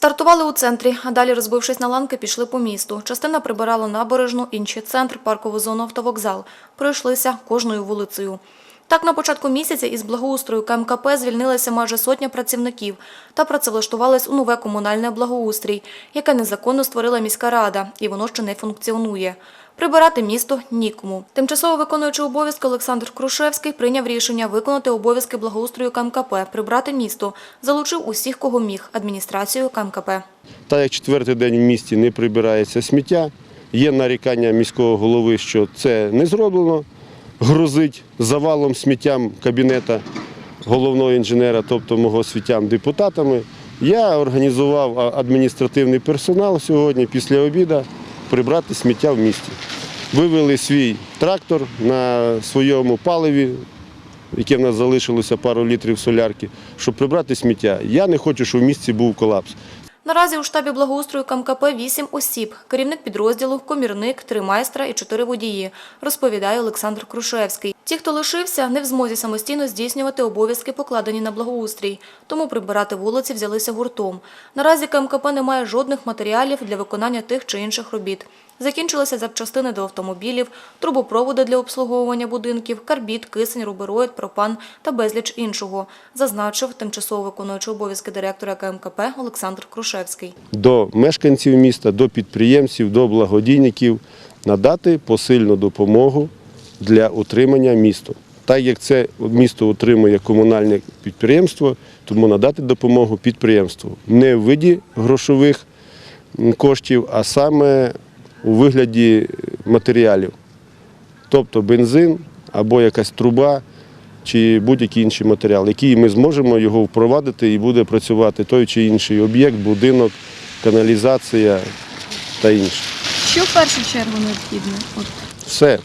Стартували у центрі, а далі, розбившись на ланки, пішли по місту. Частина прибирала набережну, інші – центр, паркову зону, автовокзал. Пройшлися кожною вулицею. Так, на початку місяця із благоустрою КМКП звільнилася майже сотня працівників та працевлаштувались у нове комунальне благоустрій, яке незаконно створила міська рада, і воно ще не функціонує. Прибирати місто нікому. Тимчасово виконуючий обов'язки Олександр Крушевський прийняв рішення виконати обов'язки благоустрою КМКП, прибрати місто, залучив усіх, кого міг, адміністрацію КМКП. Так як четвертий день в місті не прибирається сміття, є нарікання міського голови, що це не зроблено, грозить завалом сміттям кабінета головного інженера, тобто мого світям депутатами. Я організував адміністративний персонал сьогодні після обіду прибрати сміття в місті. Вивели свій трактор на своєму паливі, яке в нас залишилося пару літрів солярки, щоб прибрати сміття. Я не хочу, щоб в місті був колапс. Наразі у штабі благоустрою КМКП 8 осіб. Керівник підрозділу, комірник, три майстра і чотири водії, розповідає Олександр Крушевський. Ті, хто лишився, не в змозі самостійно здійснювати обов'язки, покладені на благоустрій. Тому прибирати вулиці взялися гуртом. Наразі КМКП не має жодних матеріалів для виконання тих чи інших робіт. Закінчилися запчастини до автомобілів, трубопроводи для обслуговування будинків, карбід, кисень, рубероїд, пропан та безліч іншого, зазначив тимчасово виконуючий обов'язки директора КМКП Олександр Крушевський. до мешканців міста, до підприємців, до благодійників надати посильну допомогу для утримання міста. Так як це місто утримує комунальне підприємство, тому надати допомогу підприємству не в виді грошових коштів, а саме у вигляді матеріалів, тобто бензин або якась труба чи будь-який інший матеріал, який ми зможемо його впровадити і буде працювати той чи інший об'єкт, будинок, каналізація та інше. Що в першу чергу необхідно? От Все.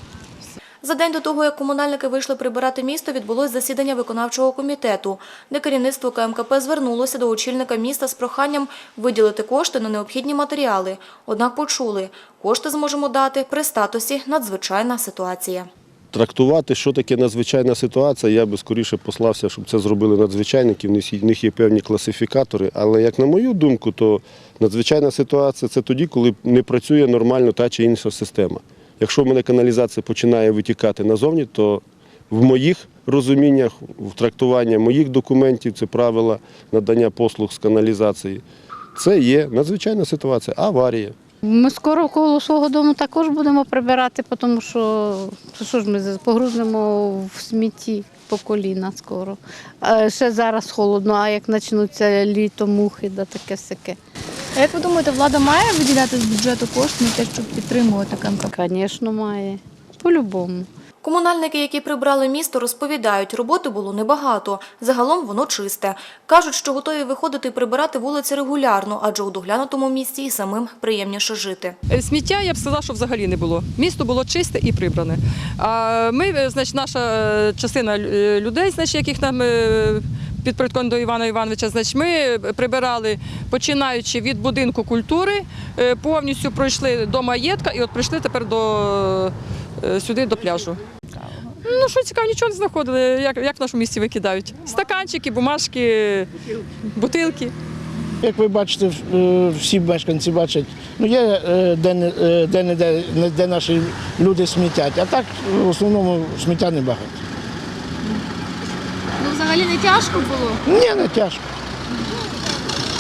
За день до того, як комунальники вийшли прибирати місто, відбулось засідання виконавчого комітету, де керівництво КМКП звернулося до очільника міста з проханням виділити кошти на необхідні матеріали. Однак почули, кошти зможемо дати при статусі надзвичайна ситуація. Трактувати, що таке надзвичайна ситуація, я би скоріше послався, щоб це зробили надзвичайники. В них є- певні класифікатори. Але як на мою думку, то надзвичайна ситуація це тоді, коли не працює нормально та чи інша система. Якщо в мене каналізація починає витікати назовні, то в моїх розуміннях, в трактуванні моїх документів, це правила надання послуг з каналізації, це є надзвичайна ситуація, аварія. Ми скоро коло свого дому також будемо прибирати, тому що що ж ми погрузнемо в смітті по коліна скоро. Ще зараз холодно, а як почнуться літо, мухи, да таке всяке. А як ви думаєте, влада має виділяти з бюджету кошти на те, щоб підтримувати КМКП? Звісно, має. По-любому. Комунальники, які прибрали місто, розповідають, роботи було небагато. Загалом воно чисте. Кажуть, що готові виходити і прибирати вулиці регулярно, адже у доглянутому місті і самим приємніше жити. Е, Сміття я б сказала, що взагалі не було. Місто було чисте і прибране. А ми, е, значить, наша е, частина людей, значить, яких нам підпорядковані до Івана Івановича, значить, ми прибирали, починаючи від будинку культури, е, повністю пройшли до маєтка і от прийшли тепер до, е, сюди до пляжу. Ну, що цікаво, нічого не знаходили, як, як в нашому місті викидають. Стаканчики, бумажки, бутилки. Як ви бачите, е, всі мешканці бачать, ну є е, де е, де, де, де наші люди смітять, а так в основному сміття небагато. Взагалі не тяжко було. Ні, не тяжко.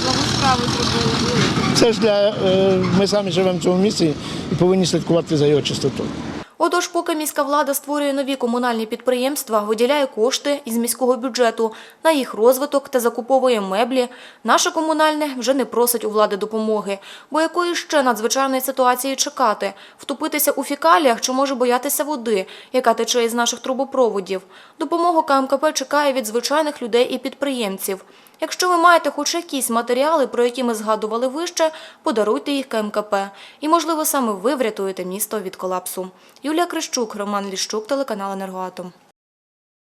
Благу справу зробили. Це ж для е, ми самі живемо в цьому місці і повинні слідкувати за його чистотою. Отож, поки міська влада створює нові комунальні підприємства, виділяє кошти із міського бюджету на їх розвиток та закуповує меблі, наше комунальне вже не просить у влади допомоги. Бо якої ще надзвичайної ситуації чекати? Втопитися у фікаліях чи може боятися води, яка тече із наших трубопроводів? Допомогу КМКП чекає від звичайних людей і підприємців. Якщо ви маєте хоч якісь матеріали, про які ми згадували вище, подаруйте їх КМКП. І, можливо, саме ви врятуєте місто від колапсу. Юлія Крищук, Роман Ліщук, телеканал «Енергоатом».